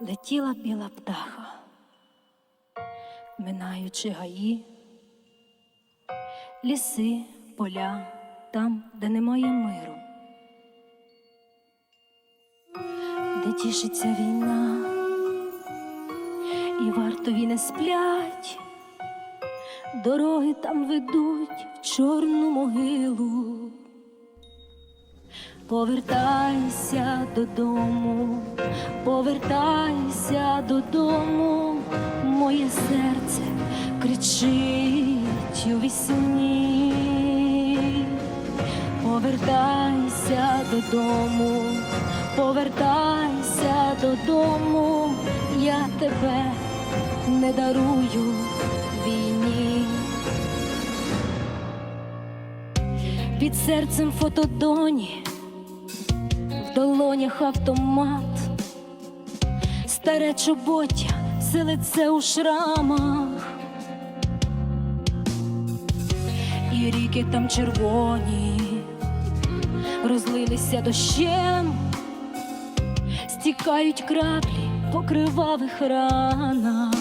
Летіла біла птаха, минаючи гаї, ліси, поля, там, де немає миру, де тішиться війна, і вартові не сплять, дороги там ведуть в чорну могилу. Повертайся додому, повертайся додому, моє серце кричить у вісні. Повертайся додому, повертайся додому, я тебе не дарую війні. Під серцем фотодоні долонях автомат, старе чоботя, все лице у шрамах, і ріки там червоні, розлилися дощем, стікають краплі по кривавих ранах.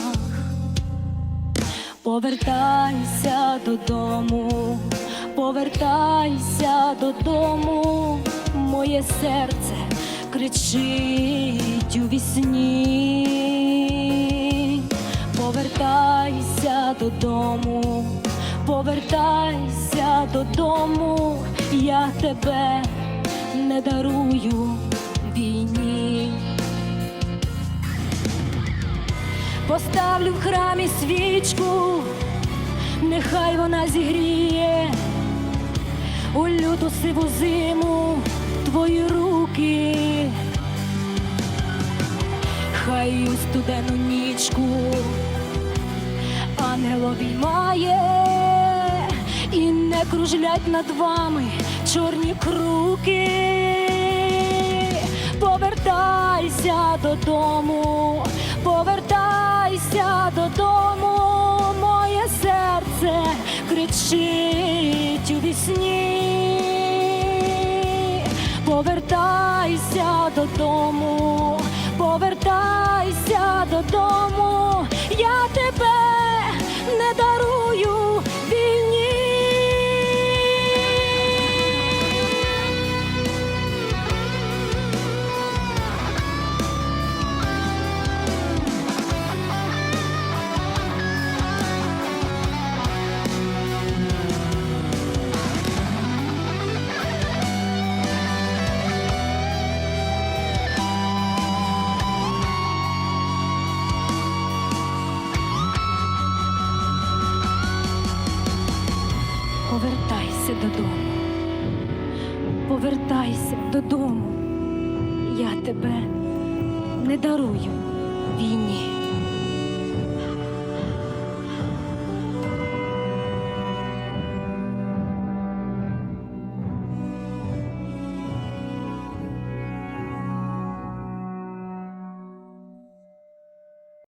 Повертайся додому, повертайся додому, моє серце кричить у вісні. Повертайся додому, повертайся додому, я тебе не дарую війні. Поставлю в храмі свічку, нехай вона зігріє у люту сиву зиму твої руки, хай у студену нічку ангел обіймає і не кружлять над вами чорні круки. Повертайся додому, повертайся додому, моє серце кричить у вісні. Повертайся додому, повертайся додому, я тебе повертайся додому, я тебе не дарую війні.